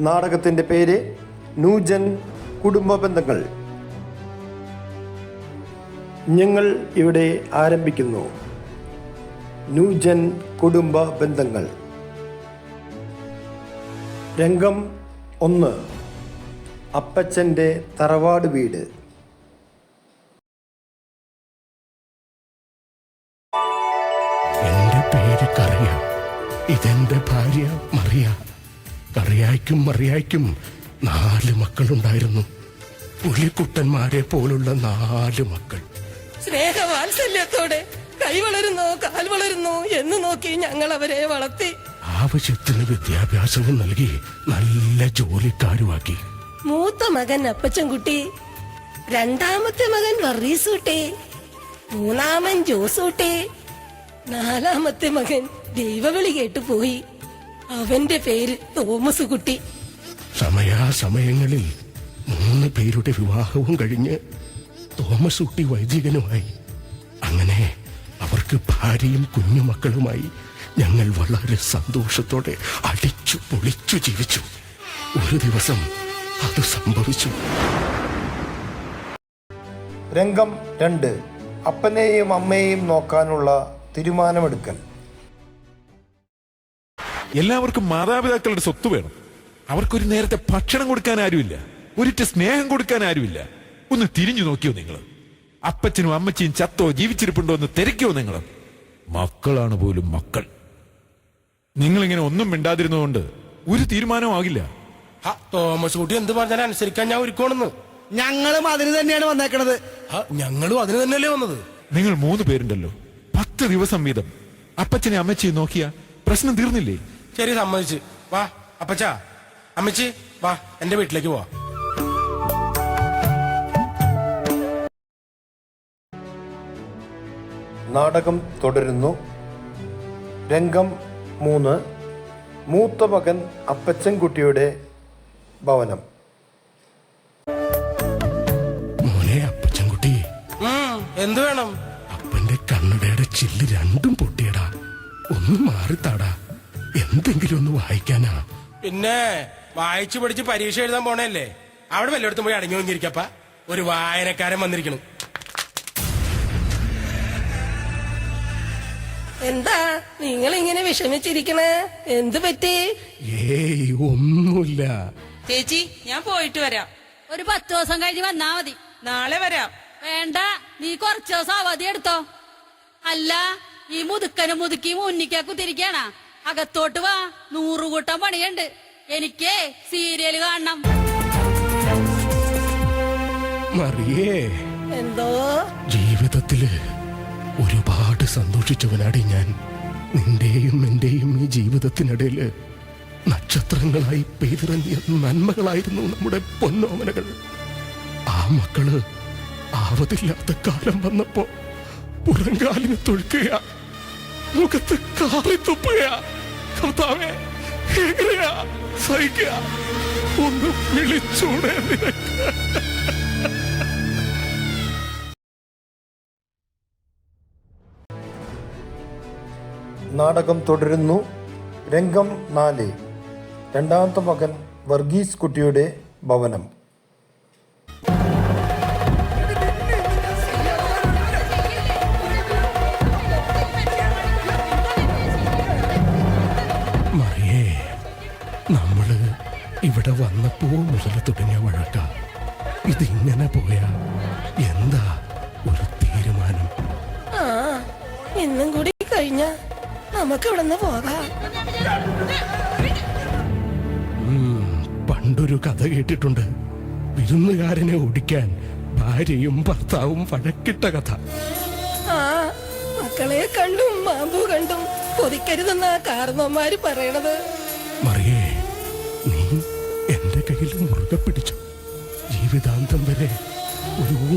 നാടകത്തിന്റെ പേര് നൂജൻ കുടുംബ ബന്ധങ്ങൾ. ഞങ്ങൾ ഇവിടെ ആരംഭിക്കുന്നു. നൂജൻ കുടുംബ ബന്ധങ്ങൾ. രംഗം ഒന്ന്. അപ്പച്ചന്റെ തറവാട് വീട്. എന്റെ പേര് കറിയ. ഇതെന്റെ ഭാര്യ മറിയ. കറിയായ്ക്കും മറിയായ്ക്കും നാല് മക്കളുണ്ടായിരുന്നു. പുലിക്കുട്ടന്മാരെ പോലുള്ള നാല് മക്കൾ. സ്നേഹവാത്സല്യത്തോടെ കൈ വളരുന്നോ കാൽ വളരുന്നോ എന്ന് നോക്കി ഞങ്ങൾ അവരെ വളർത്തി. ആവശ്യത്തിന് വിദ്യാഭ്യാസവും നൽകി നല്ല ജോലിക്കാരുമാക്കി മൂത്ത മകൻ അപ്പച്ചൻകുട്ടി രണ്ടാമത്തെ മകൻ വറീസൂട്ടി മൂന്നാമൻ ജോസൂട്ടി നാലാമത്തെ മകൻ ദൈവവിളി കേട്ടു പോയി അവന്റെ പേര് തോമസ് കുട്ടി. സമയാസമയങ്ങളിൽ മൂന്ന് പേരുടെ വിവാഹവും കഴിഞ്ഞ് തോമസ് കുട്ടി വൈദികനുമായി. അങ്ങനെ അവർക്ക് ഭാര്യയും കുഞ്ഞുമക്കളുമായി ഞങ്ങൾ വളരെ സന്തോഷത്തോടെ അടിച്ചു പൊളിച്ചു ജീവിച്ചു. ഒരു ദിവസം അത് സംഭവിച്ചു. രംഗം രണ്ട്. അപ്പനെയും അമ്മയെയും നോക്കാനുള്ള തീരുമാനമെടുക്കൽ. എല്ലാവർക്കും മാതാപിതാക്കളുടെ സ്വത്ത് വേണം. അവർക്കൊരു നേരത്തെ ഭക്ഷണം കൊടുക്കാൻ ആരുമില്ല. ഒരിറ്റ് സ്നേഹം കൊടുക്കാൻ ആരുമില്ല. ഒന്ന് തിരിഞ്ഞു നോക്കിയോ നിങ്ങൾ. അപ്പച്ചനും അമ്മച്ചിയും ചത്തോ ജീവിച്ചിരിപ്പുണ്ടോ എന്ന് തിരക്കിയോ നിങ്ങൾ. മക്കളാണ് പോലും മക്കൾ. നിങ്ങളിങ്ങനെ ഒന്നും മിണ്ടാതിരുന്നതുകൊണ്ട് ഒരു തീരുമാനവും ആകില്ല. തോമസ് കുട്ടി എന്ത് പറഞ്ഞാലും അനുസരിക്കാൻ ഞാൻ ഒരുക്കോണെന്ന് ഞങ്ങളും അതിന് തന്നെയാണ് വന്നേക്കണത്. ഞങ്ങളും അതിന് തന്നെയല്ലേ വന്നത്? നിങ്ങൾ മൂന്ന് പേരുണ്ടല്ലോ. പത്ത് ദിവസം വീതം. അപ്പച്ചനെ അമ്മച്ചിയും നോക്കിയ പ്രശ്നം തീർന്നില്ലേ? ശരി സമ്മതിച്ച്. വാ അപ്പച്ചാ. അമ്മച്ചി വാ എന്റെ വീട്ടിലേക്ക് പോവാ. നാടകം തുടരുന്നു. രംഗം മൂന്ന്. മൂത്ത മകൻ അപ്പച്ചൻകുട്ടിയുടെ ഭവനം. മോനെ അപ്പച്ചൻകുട്ടി. ഉം, എന്ത് വേണം? അപ്പന്റെ കണ്ണടയുടെ ചില്ല് രണ്ടും പൊട്ടിയടാ. ഒന്ന് മാറിത്താടാ. എന്തെങ്കിലും ഒന്ന് വായിക്കാനാ. പിന്നെ വായിച്ചു പഠിച്ച് പരീക്ഷ എഴുതാൻ പോണല്ലേ അവിടെ വല്ലയിടത്തും പോയി അടങ്ങി വന്നിരിക്കപ്പ. ഒരു വായനക്കാരൻ വന്നിരിക്കണം. എന്താ നിങ്ങൾ ഇങ്ങനെ വിഷമിച്ചിരിക്കണേ? എന്ത് പറ്റി? ഏയ് ഒന്നുമില്ല. ചേച്ചി ഞാൻ പോയിട്ട് വരാം. ഒരു പത്ത് ദിവസം കഴിഞ്ഞ് വന്നാ മതി. നാളെ വരാം. വേണ്ട നീ കുറച്ച് ദിവസം അവധി എടുത്തോ. അല്ല ഈ മുതുക്കനും മുതുക്കി ഉന്നിക്കാക്കു കുത്തിരിക്കാണ അകത്തോട്ട് വാ. നൂറുകൂട്ടം പണിയുണ്ട്. എനിക്ക് സീരിയൽ കാണണം. മറിയേ. എന്തോ? ജീവിതത്തിൽ ഒരുപാട് സന്തോഷിച്ചവനാടി ഞാൻ. നിന്റെയും എന്റെയും ഈ ജീവിതത്തിനിടയിൽ നക്ഷത്രങ്ങളായി പെയ്തിറങ്ങിയ നന്മകളായിരുന്നു നമ്മുടെ പൊന്നോമനകൾ. ആ മക്കൾ ആവതില്ലാത്ത കാലം വന്നപ്പോ പുറങ്കാലിന് തൊഴുക്കുക മുഖത്ത് കാറി തുപ്പുക കർത്താവേ എങ്ങനെയാ സഹിക്കുക? ഒന്ന് വിളിച്ചൂടെ നാടകം തുടരുന്നു. രംഗം നാല്. രണ്ടാമത്തെ മകൻ വർഗീസ് കുട്ടിയുടെ ഭവനം. ഇവിടെ വന്നപ്പോ മുതൽ തുടങ്ങിയ വഴക്ക. ഇതിങ്ങനെ പോയാ എന്താ ഒരു തീരുമാനം? ആ ഇന്നും കൂടി കഴിഞ്ഞ നമുക്ക് ഇവിടെ നിന്ന് പോകാം പണ്ടൊരു കഥ കേട്ടിട്ടുണ്ട്. വിരുന്നുകാരനെ ഓടിക്കാൻ ഭാര്യയും ഭർത്താവും വഴക്കിട്ട കഥ. ആ മക്കളെ കണ്ടും മാമ്പു കണ്ടും പൊതിക്കരുതെന്നാ കാരണവന്മാര് പറയണത്. മറിയേ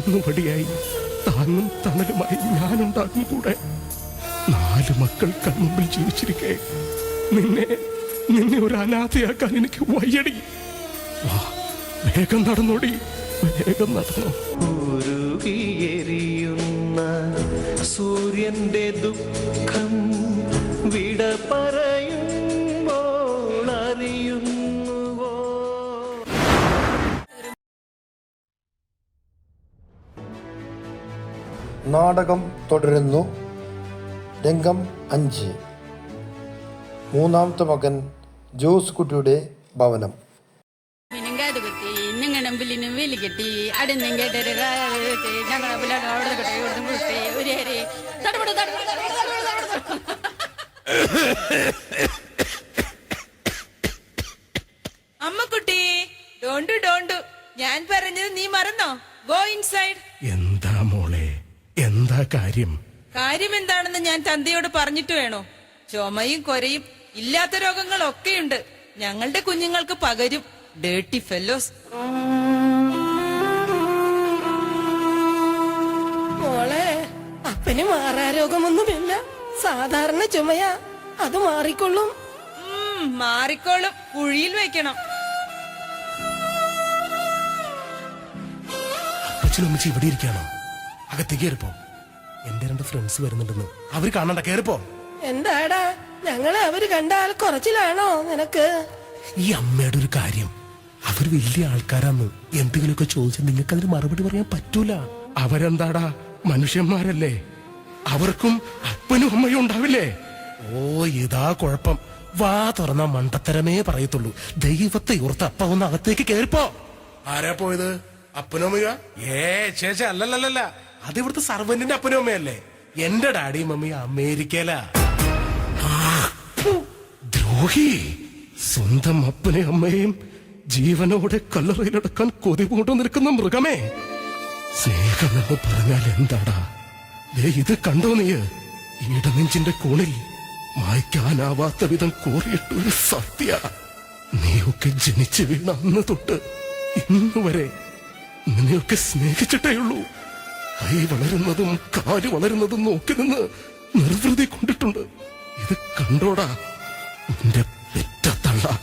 ഒരു ഊന്നുപടിയായി താങ്ങും തണലുമായി ഞാനുണ്ടാകും കൂടെ നാല് മക്കൾ കൺമുമ്പിൽ ജീവിച്ചിരിക്കെ. നിന്നെ നിന്നെ ഒരു അനാഥയാക്കാൻ എനിക്ക് വയ്യടി. വേഗം നടന്നോടി വേഗം നടന്നോ. സൂര്യന്റെ ദുഃഖം വിട പറയുമ്പോൾ നാടകം തുടരുന്നു. രംഗം അഞ്ച്. മൂന്നാമത്തെ മകൻ ജോസ് കുട്ടിയുടെ ഭവനം. അമ്മക്കുട്ടി ഡോണ്ടു ഡോണ്ടു. ഞാൻ പറഞ്ഞത് നീ മറന്നോ? ഗോ ഇൻസൈഡ് എന്താ കാര്യം? കാര്യം എന്താണെന്ന് ഞാൻ തന്തയോട് പറഞ്ഞിട്ട് വേണോ? ചുമയും കൊരയും ഇല്ലാത്ത രോഗങ്ങളൊക്കെയുണ്ട്. ഞങ്ങളുടെ കുഞ്ഞുങ്ങൾക്ക് പകരും. ഡേട്ടി ഫെല്ലോസ് മോളെ അപ്പന് മാറാരോഗമൊന്നുമില്ല. സാധാരണ ചുമയാ. അത് മാറിക്കൊള്ളും. ഉം, മാറിക്കോളും. കുഴിയിൽ വെക്കണം. അച്ഛനും അമ്മച്ചി ഇവിടെ ഇരിക്കാനോ അകത്തേക്ക് കയറിപ്പോ. എന്റെ രണ്ട് ഫ്രണ്ട്സ് വരുന്നുണ്ടെന്ന്. അവർ കാണണ്ട കേറിപ്പോ. എന്താടാ? ഞങ്ങളെ അവർ കണ്ടാൽ കുറച്ചിലാണോ നിനക്ക്? ഈ അമ്മയുടെ ഒരു കാര്യം. അവർ വലിയ ആൾക്കാരാന്ന്. എന്തെങ്കിലുമൊക്കെ ചോദിച്ചാൽ നിങ്ങൾക്ക് അതിന് മറുപടി പറയാൻ പറ്റൂല. അവരെന്താടാ? മനുഷ്യന്മാരല്ലേ. അവർക്കും അപ്പനും അമ്മയും ഉണ്ടാവില്ലേ? ഓ ഇതാ കുഴപ്പം. വാ തുറന്ന മണ്ടത്തരമേ പറയത്തുള്ളൂ. ദൈവത്തെ ഓർത്ത് അപ്പ ഒന്ന് അകത്തേക്ക് കേറിപ്പോ. ആരാ പോയത്? അപ്പനും അമ്മയോ? ഏ ചേച്ചി അല്ലല്ലല്ല അത് ഇവിടുത്തെ സർവന്റിന്റെ അപ്പനും അമ്മയല്ലേ? എന്റെ ഡാഡിയും മമ്മിയും അമേരിക്കയിലാ. ദ്രോഹി. സ്വന്തം അപ്പനെയും അമ്മയും ജീവനോടെ കല്ലറയിലടക്കാൻ കൊതി പൂണ്ടു നിൽക്കുന്ന മൃഗമേ. സ്നേഹമെന്ന് പറഞ്ഞാൽ എന്താടാ? ദേ ഇത് കണ്ടോ നീ? ഇടനെഞ്ചിന്റെ കോണിൽ മായ്ക്കാനാവാത്ത വിധം കോറിയിട്ടൊരു സത്യ. നീയൊക്കെ ജനിച്ചു വീണ അന്ന് തൊട്ട് ഇന്നുവരെ നിന്നെയൊക്കെ സ്നേഹിച്ചിട്ടേ ഉള്ളൂ. കൈ വളരുന്നതും കാൽ വളരുന്നതും നോക്കി നിന്ന് നിർവൃതി കൊണ്ടിട്ടുണ്ട്. ഇത് കണ്ടോടാ. നിന്റെ പെറ്റ തള്ള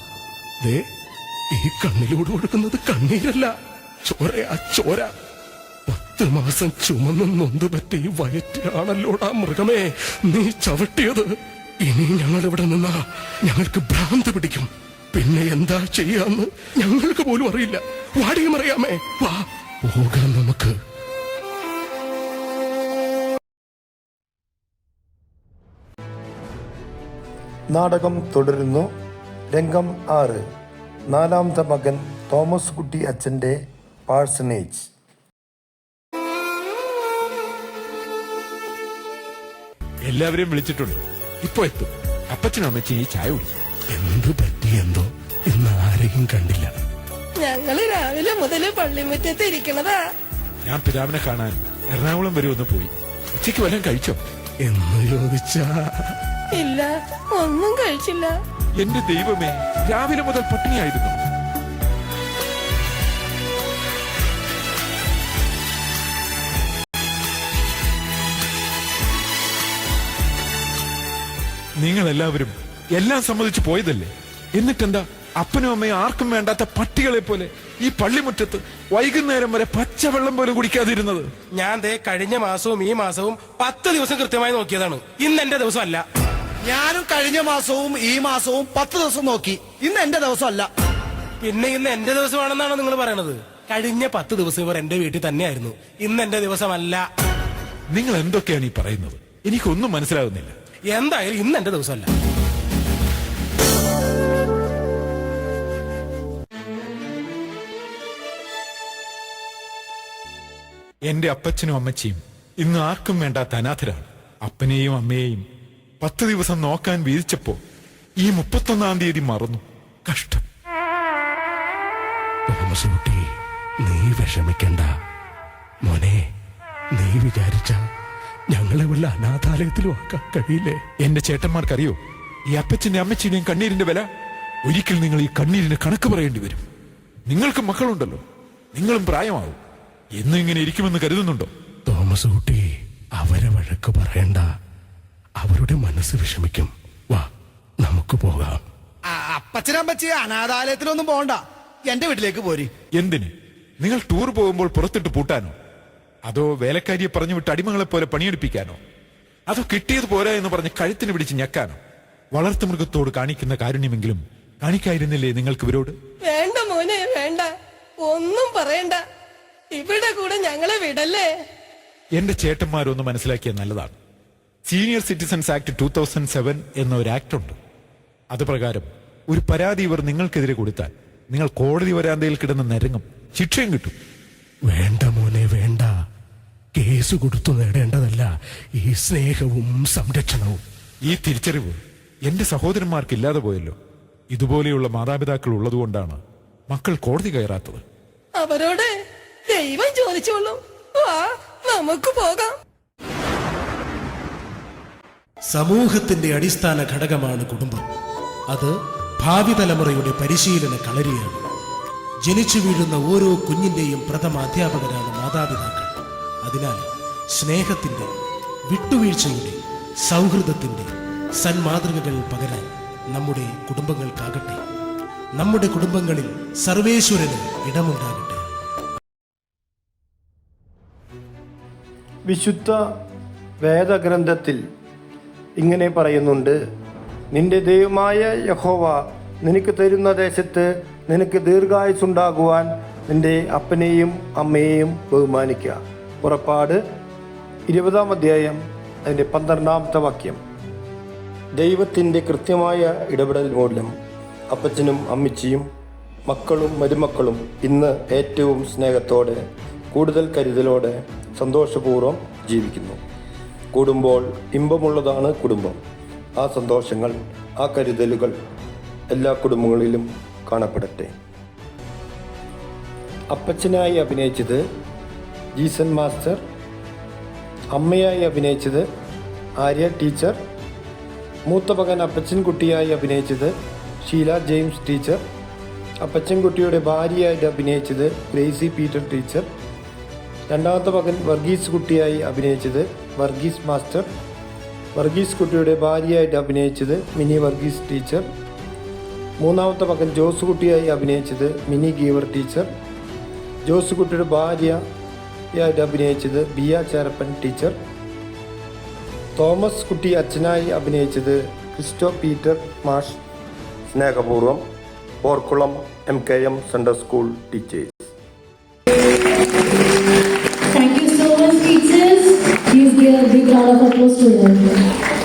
ദേ ഈ കണ്ണിലൂടെ ഒഴുകുന്നത് കണ്ണീരല്ല. ചോരയാ ചോര. പത്ത് മാസം ചുമന്ന് നൊന്ത് പറ്റി വയറ്റിലാണല്ലോടാ മൃഗമേ. നീ ചവിട്ടിയത്. ഇനി ഞങ്ങൾ ഇവിടെ നിന്നാ ഞങ്ങൾക്ക് ഭ്രാന്ത് പിടിക്കും. പിന്നെ എന്താ ചെയ്യാന്ന് ഞങ്ങൾക്ക് പോലും അറിയില്ല. വാടിയും അറിയാമേ വാ പോകാം നമുക്ക്. നാടകം തുടരുന്നു. രംഗം ആറ്. നാലാമത്തെ മകൻ തോമസ് കുട്ടി അച്ഛന്റെ പാഴ്സണേജ് എല്ലാവരെയും വിളിച്ചിട്ടുണ്ട്. ഇപ്പൊ എത്തും. അപ്പച്ചനും അമ്മച്ചും ഈ ചായ കുടിക്കും. എന്ത് പറ്റിയെന്തോ ഇന്ന് ആരെയും കണ്ടില്ല. ഞങ്ങൾ രാവിലെ മുതൽ പള്ളിമുറ്റത്ത് ഇരിക്കണതാ. ഞാൻ പിതാവിനെ കാണാൻ എറണാകുളം വരെ ഒന്ന് പോയി. ഉച്ചയ്ക്ക് വല്ലതും കഴിച്ചോ? എന്ന് ചോദിച്ചാ ഇല്ല ഒന്നും കഴിച്ചില്ല. എന്റെ ദൈവമേ രാവിലെ മുതൽ പട്ടിണിയായിരുന്നു. നിങ്ങൾ എല്ലാവരും എല്ലാം സമ്മതിച്ചു പോയതല്ലേ? എന്നിട്ടെന്താ? അപ്പനും അമ്മയും ആർക്കും വേണ്ടാത്ത പട്ടികളെ പോലെ ഈ പള്ളിമുറ്റത്ത് വൈകുന്നേരം വരെ പച്ചവെള്ളം പോലും കുടിക്കാതിരുന്നത്? ഞാൻ ദേ കഴിഞ്ഞ മാസവും ഈ മാസവും പത്ത് ദിവസം കൃത്യമായി നോക്കിയതാണ്. ഇന്ന് എന്റെ ദിവസമല്ല. ഞാനും കഴിഞ്ഞ മാസവും ഈ മാസവും പത്ത് ദിവസം നോക്കി. ഇന്ന് എന്റെ ദിവസമല്ല. പിന്നെ ഇന്ന് എന്റെ ദിവസമാണെന്നാണ് നിങ്ങൾ പറയണത്? കഴിഞ്ഞ പത്ത് ദിവസം ഇവർ എന്റെ വീട്ടിൽ തന്നെയായിരുന്നു. ഇന്ന് എന്റെ ദിവസമല്ല. നിങ്ങൾ എന്തൊക്കെയാണ് ഈ പറയുന്നത്? എനിക്കൊന്നും മനസ്സിലാകുന്നില്ല. എന്തായാലും ഇന്ന് എന്റെ ദിവസമല്ല. എന്റെ അപ്പച്ചനും അമ്മച്ചിയും ഇന്ന് ആർക്കും വേണ്ടാത്ത അനാഥരാണ്. അപ്പനെയും അമ്മയെയും പത്ത് ദിവസം നോക്കാൻ വീതിച്ചപ്പോ ഈ മുപ്പത്തൊന്നാം തീയതി മറന്നു. കഷ്ടം. തോമസ് കുട്ടി നീ വിഷമിക്കണ്ട. മോനെ നീ വിചാരിച്ച ഞങ്ങളെ വല്ല അനാഥാലയത്തിലും ആക്കാൻ കഴിയില്ലേ? എന്റെ ചേട്ടന്മാർക്കറിയോ? ഈ അപ്പച്ചന്റെ അമ്മച്ചിന്റെയും കണ്ണീരിന്റെ വില? ഒരിക്കൽ നിങ്ങൾ ഈ കണ്ണീരിന് കണക്ക് പറയേണ്ടി വരും. നിങ്ങൾക്ക് മക്കളുണ്ടല്ലോ. നിങ്ങളും പ്രായമാവും. എന്നും ഇങ്ങനെ ഇരിക്കുമെന്ന് കരുതുന്നുണ്ടോ? തോമസ് കുട്ടി അവരെ വഴക്ക് പറയണ്ട. അവരുടെ മനസ്സ് വിഷമിക്കും. വാ നമുക്ക് പോകാം. അപ്പച്ചനമ്മച്ചി അനാഥാലയത്തിലൊന്നും പോണ്ട എന്റെ വീട്ടിലേക്ക് പോരി. എന്തിന്? നിങ്ങൾ ടൂർ പോകുമ്പോൾ പുറത്തിട്ട് പൂട്ടാനോ? അതോ വേലക്കാരിയെ പറഞ്ഞു വിട്ട് അടിമകളെ പോലെ പണിയെടുപ്പിക്കാനോ? അതോ കിട്ടിയത് പോരാ എന്ന് പറഞ്ഞ് കഴുത്തിന് പിടിച്ച് ഞെക്കാനോ? വളർത്തു മൃഗത്തോട് കാണിക്കുന്ന കാരുണ്യമെങ്കിലും കാണിക്കായിരുന്നില്ലേ നിങ്ങൾക്ക് ഇവരോട്? വേണ്ട മോനെ വേണ്ട. ഒന്നും പറയണ്ട. ഇവിടെ കൂടെ ഞങ്ങളെ വിടല്ലേ? എന്റെ ചേട്ടന്മാരൊന്ന് മനസ്സിലാക്കിയ നല്ലതാണ്. Senior citizens act two thousand seven എന്ന ഒരു ആക്ട് ഉണ്ട്. അത് പ്രകാരം ഒരു പരാതി ഇവർ നിങ്ങൾക്കെതിരെ കൊടുത്താൽ നിങ്ങൾ കോടതി വരാന്തയിൽ കിടന്ന് നരങ്ങും ശിക്ഷയും കിട്ടും. വേണ്ട മോനെ വേണ്ട. കേസ് കൊടുത്തു നേടേണ്ടതല്ല. ഈ സ്നേഹവും സംരക്ഷണവും. ഈ തിരിച്ചറിവ് എന്റെ സഹോദരന്മാർക്ക് ഇല്ലാതെ പോയല്ലോ. ഇതുപോലെയുള്ള മാതാപിതാക്കൾ ഉള്ളതുകൊണ്ടാണ് മക്കൾ കോടതി കയറാത്തത്. അവരോട് ദൈവം ചോദിച്ചോളൂ. വാ നമുക്ക് പോകാം. സമൂഹത്തിന്റെ അടിസ്ഥാന ഘടകമാണ് കുടുംബം. അത് ഭാവി തലമുറയുടെ പരിശീലന കളരിയാണ്. ജനിച്ചു വീഴുന്ന ഓരോ കുഞ്ഞിന്റെയും പ്രഥമ അധ്യാപകരാണ് മാതാപിതാക്കൾ. അതിനാൽ സ്നേഹത്തിന്റെ വിട്ടുവീഴ്ചയുടെ സൗഹൃദത്തിന്റെ സന്മാതൃകകൾ പകരാൻ നമ്മുടെ കുടുംബങ്ങൾക്കാകട്ടെ. നമ്മുടെ കുടുംബങ്ങളിൽ സർവേശ്വരന് ഇടമുണ്ടാകട്ടെ. വിശുദ്ധ വേദഗ്രന്ഥത്തിൽ ഇങ്ങനെ പറയുന്നുണ്ട് നിന്റെ ദൈവമായ യഹോവ നിനക്ക് തരുന്ന ദേശത്ത് നിനക്ക് ദീർഘായുസുണ്ടാകുവാൻ നിന്റെ അപ്പനെയും അമ്മയെയും ബഹുമാനിക്കുക. പുറപ്പാട് ഇരുപതാം അധ്യായം അതിന്റെ പന്ത്രണ്ടാമത്തെ വാക്യം. ദൈവത്തിന്റെ കൃത്യമായ ഇടപെടൽ മൂലം അപ്പച്ചനും അമ്മച്ചിയും മക്കളും മരുമക്കളും ഇന്ന് ഏറ്റവും സ്നേഹത്തോടെ കൂടുതൽ കരുതലോടെ സന്തോഷപൂർവം ജീവിക്കുന്നു. കൂടുമ്പോൾ ഇമ്പമുള്ളതാണ് കുടുംബം. ആ സന്തോഷങ്ങൾ ആ കരുതലുകൾ എല്ലാ കുടുംബങ്ങളിലും കാണപ്പെടട്ടെ. അപ്പച്ചനായി അഭിനയിച്ചത് ജീസൻ മാസ്റ്റർ അമ്മയായി അഭിനയിച്ചത് ആര്യ ടീച്ചർ മൂത്ത മകൻ അപ്പച്ചൻകുട്ടിയായി അഭിനയിച്ചത് ഷീല ജെയിംസ് ടീച്ചർ അപ്പച്ചൻകുട്ടിയുടെ ഭാര്യയായിട്ട് അഭിനയിച്ചത് ഗ്രേസി പീറ്റർ ടീച്ചർ രണ്ടാമത്തെ മകൻ വർഗീസ് കുട്ടിയായി അഭിനയിച്ചത് വർഗീസ് മാസ്റ്റർ. വർഗീസ് കുട്ടിയുടെ ഭാര്യയായിട്ട് അഭിനയിച്ചത് മിനി വർഗീസ് ടീച്ചർ. മൂന്നാമത്തെ മകൻ ജോസ് കുട്ടിയായി അഭിനയിച്ചത് മിനി ഗീവർ ടീച്ചർ. ജോസ് കുട്ടിയുടെ ഭാര്യയായിട്ട് അഭിനയിച്ചത് ബിയ ചേരപ്പൻ ടീച്ചർ. തോമസ് കുട്ടി അച്ഛനായി അഭിനയിച്ചത് ക്രിസ്റ്റോ പീറ്റർ മാഷ്. സ്നേഹപൂർവം Porkulam M K M central school teachers. Round of applause to them.